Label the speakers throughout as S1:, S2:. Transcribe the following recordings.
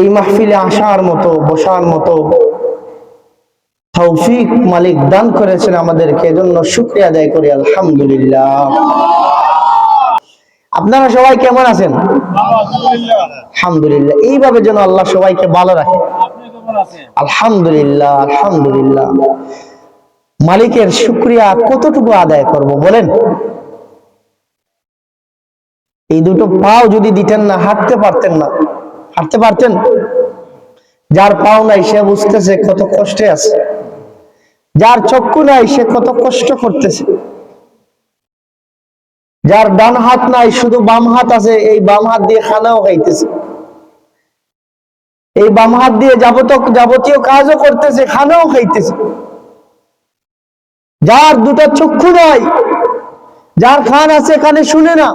S1: এই মাহফিলে আসার মতো, বসার মতো তৌফিক মালিক দান করেছেন আমাদেরকে। এজন্য শুক্রিয়া আদায় করি, আলহামদুলিল্লাহ। আপনারা সবাই কেমন আছেন? আলহামদুলিল্লাহ। এইভাবে যেন আল্লাহ সবাইকে ভালো রাখে। আলহামদুলিল্লাহ আলহামদুলিল্লাহ। মালিকের শুক্রিয়া কতটুকু আদায় করব বলেন? এই দুটো পাও যদি দিতেন না, হাঁটতে পারতেন না। হাঁটতে পারতেন? যার পাও নাই, সে বুঝতেছে কত কষ্টে আছে। যার চক্ষু নাই, সে কত কষ্ট করতেছে। যার ডান হাত নাই, শুধু বাম হাত আছে, এই বাম হাত দিয়ে খানাও খাইতেছে। এই বাম হাত দিয়ে যাবতীয় যাবতীয় কাজও করতেছে, খানাও খাইতেছে। যার দুটো চক্ষু নাই, যার খান আছে কানে শুনে না।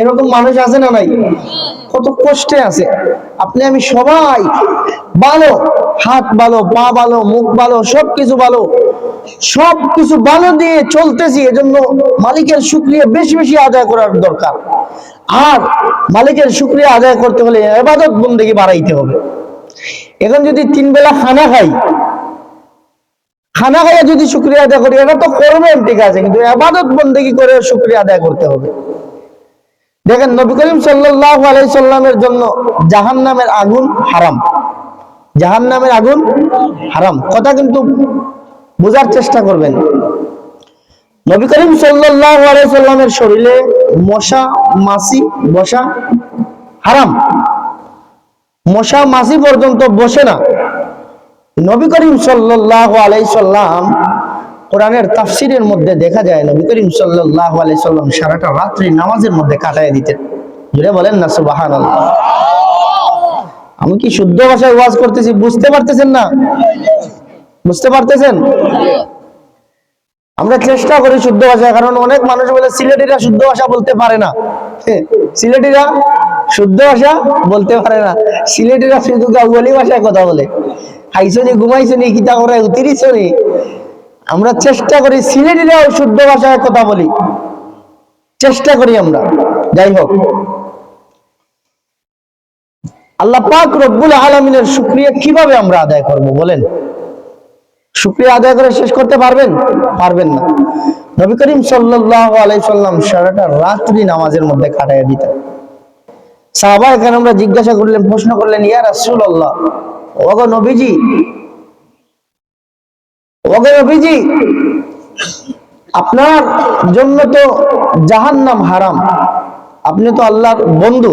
S1: এরকম মানুষ আছে না নাই? কত কষ্টে আছে। আপনি আমি সবাই ভালো, হাত ভালো, পা ভালো, মুখ ভালো সব কিছু ভালো সব কিছু ভালো দিয়ে চলতেছি, এজন্য মালিকের শুক্রিয়া বেশি বেশি আদায় করার দরকার। আর মালিকের শুক্রিয়া আদায় করতে হলে এবাদত বন্দেগী বাড়াইতে হবে। এখন যদি তিন বেলা খানা খাই, খানা খাইয়া যদি শুক্রিয়া আদায় করি, এটা তো করবেন ঠিক আছে, কিন্তু আবাদত বন্দেগী করে শুক্রিয়া আদায় করতে হবে। দেখেন নবী করিম সাল্লাহ জন্য জাহান নামের আগুন হারাম। জাহান নামের আগুন হারাম। কথা কিন্তু বোঝার চেষ্টা করবেন। নবী করিম সাল্লাহ শরীরে মশা, মাছি, বসা হারাম। মশা মাসি পর্যন্ত বসে না। নবী করিম সাল্লাহ আলাই সাল্লাম কোরআনের তাফসিরের মধ্যে দেখা যায় নবী করিম সাল্লাহ আলাই সাল্লাম সারাটা রাত্রি নামাজের মধ্যে কাটায় দিতেন। জুড়ে বলেন না সুবাহান আমি কি শুদ্ধ ভাষায় ওয়াজ করতেছি বুঝতে পারতেছেন না? বুঝতে পারতেছেন? আমরা চেষ্টা করি শুদ্ধ ভাষা কারণ অনেক মানুষ বলে সিলেটিরা শুদ্ধ ভাষা বলতে পারে না। সিলেটিরা শুদ্ধ ভাষা বলতে পারে না। সিলেটিরা শুধু গাউলি ভাষায় কথা বলে। খাইছো নি, ঘুমাইছো নি কিতা করে উতিরিছো নি আমরা চেষ্টা করি সিলেটিরাও শুদ্ধ ভাষায় কথা বলি। চেষ্টা করি আমরা। যাই হোক। আল্লাহ পাক রব্বুল আলমিনের শুক্রিয়া কীভাবে আমরা আদায় করব বলেন? শুক্রিয়া আদায় করে শেষ করতে পারবেন? পারবেন না। নবী করিম আলাইসাল্লাম সারাটা রাত্রি নামাজের মধ্যে কাটাইয়া দিতেন। সাহাবা এখানে আমরা জিজ্ঞাসা করলেন, প্রশ্ন করলেন, ইয়া রাসুল আল্লাহ ওগো নবীজি নবীজি আপনার জন্য তো জাহান্নাম হারাম। আপনি তো আল্লাহর বন্ধু।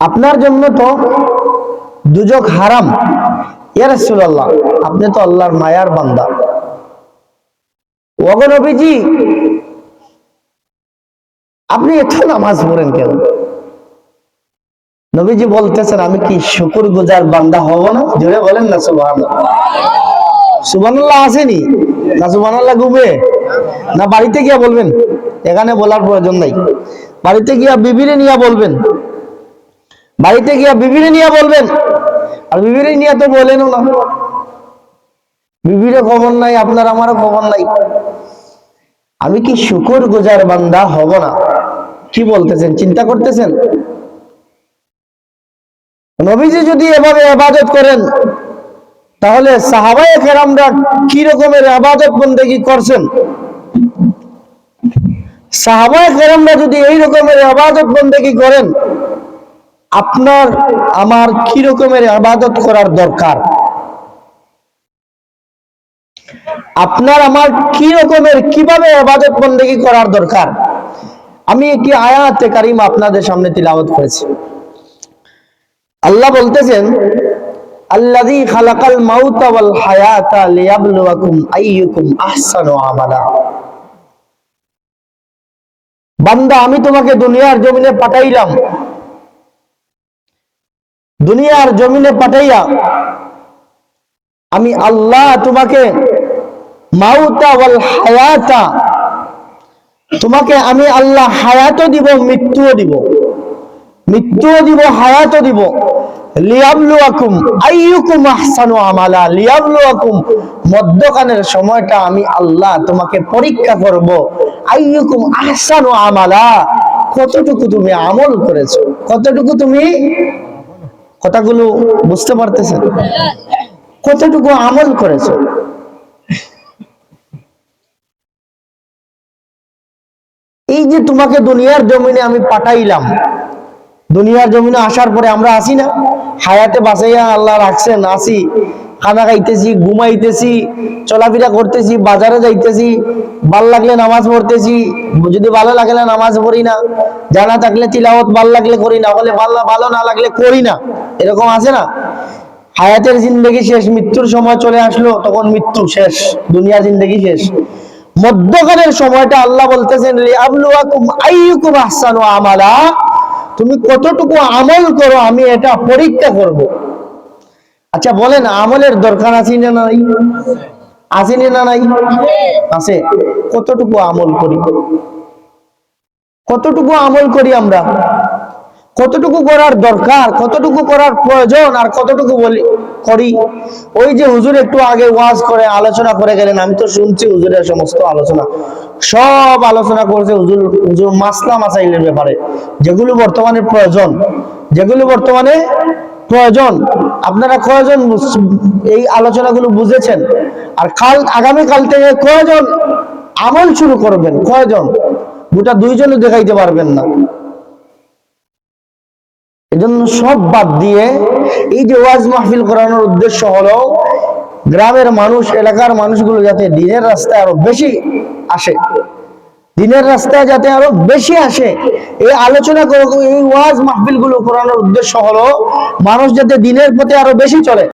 S1: আপনার জন্য তো দুজক হারাম। ইয়া রাসূলুল্লাহ আপনি তো আল্লাহর মায়ার বান্দা। ওগো নবীজি আপনি এত নামাজ পড়েন কেন? নবীজি বলতেছেন, আমি কি শুকুর গুজার বান্দা হব না? জোরে বলেন না, সুবহানাল্লাহ। সুবহানাল্লাহ আসেনি? না সুবহানাল্লাহ গুবে না বাড়িতে গিয়া বলবেন? এখানে বলার প্রয়োজন নাই। বাড়িতে গিয়া বিবিরে নিয়ে বলবেন। বাড়িতে গিয়া বিবিরে বলবেন। আর বিবিরে নিয়ে তো বলেনও না। বিবিরে খবর নাই, আপনার আমারও খবর নাই। আমি কি শুকর গুজার বান্দা হব না? কি বলতেছেন? চিন্তা করতেছেন? নবীজি যদি এভাবে আবাদত করেন, তাহলে সাহাবায়ে কেরামরা কি রকমের আবাদত বন্দেগি করছেন? সাহাবায়ে কেরামরা যদি এই রকমের আবাদত বন্দেগি করেন, আপনার, আমার কি রকমের আবাদত করার দরকার? আপনার, আমার কি রকমের, কীভাবে আবাদত বন্দেগি করার দরকার? আমি একটি আয়াতে কারিম আপনাদের সামনে তিলাওয়াত করেছি। আল্লাহ বলতেছেন খালাকাল মাউতা ওয়াল হায়াতা লিয়াবলুয়াকুম আইয়ুকুম আহসানু আমালা। বান্দা, আমি তোমাকে দুনিয়ার জমিনে পাঠাইলাম। দুনিয়ার জমিনে পাঠাইয়া আমি আল্লাহ তোমাকে মাউতা ওয়াল হায়াতা তোমাকে আমি আল্লাহ হায়াতও দিব, মৃত্যুও দিব। মৃত্যুও দিব, হায়াতও দিব। সময়টা আমি আল্লাহ তোমাকে পরীক্ষা করব। আইয়ুকুম আহসানু আমালা, কতটুকু তুমি আমল করেছ? কতটুকু তুমি কথাগুলো বুঝতে পারতেছেন? কতটুকু আমল করেছ? এই যে তোমাকে দুনিয়ার জমিনে আমি পাঠাইলাম, দুনিয়ার জমিনে আসার পরে আমরা আসি না? হায়াতে বাঁচাইয়া আল্লাহ রাখছেন আসি খানা খাইতেছি, ঘুমাইতেছি, চলাফেরা করতেছি, বাজারে যাইতেছি, ভালো লাগলে নামাজ পড়তেছি, যদি ভালো লাগলে নামাজ পড়ি না। জানা থাকলে তিলাওয়াত ভালো লাগলে করি না, হলে ভালো ভালো না লাগলে করি না। এরকম আছে না? হায়াতের জিন্দগি শেষ, মৃত্যুর সময় চলে আসলো, তখন মৃত্যু শেষ, দুনিয়ার জিন্দগি শেষ। মধ্যখানের সময়টা আল্লাহ বলতেছেন আমালা। তুমি কতটুকু আমল করো, আমি এটা পরীক্ষা করব। আচ্ছা বলেন, আমলের দরকার আছে না নাই? আছে না নাই? আছে। কতটুকু আমল করি? কতটুকু আমল করি আমরা? কতটুকু করার দরকার, কতটুকু করার প্রয়োজন আর কতটুকু বলি, করি? ওই যে হুজুর একটু আগে ওয়াজ করে, আলোচনা করে গেলেন, আমি তো শুনছি হুজুরের সমস্ত আলোচনা। সব আলোচনা করছে হুজুর হুজুর মাসলা মাসাইলের ব্যাপারে, যেগুলো বর্তমানে প্রয়োজন, যেগুলো বর্তমানে প্রয়োজন। আপনারা কয়জন এই আলোচনাগুলো বুঝেছেন? আর কাল আগামী কাল থেকে কয়জন আমল শুরু করবেন? কয়জন? গোটা দুইজনও দেখাইতে পারবেন না। এজন্য সব বাদ দিয়ে এই যে ওয়াজ মাহফিল করানোর উদ্দেশ্য হলো গ্রামের মানুষ, এলাকার মানুষগুলো যাতে দিনের রাস্তায় আরও বেশি আসে। দিনের রাস্তায় যাতে আরও বেশি আসে। এই আলোচনা এই ওয়াজ মাহফিলগুলো করানোর উদ্দেশ্য হলো মানুষ যাতে দিনের পথে আরও বেশি চলে।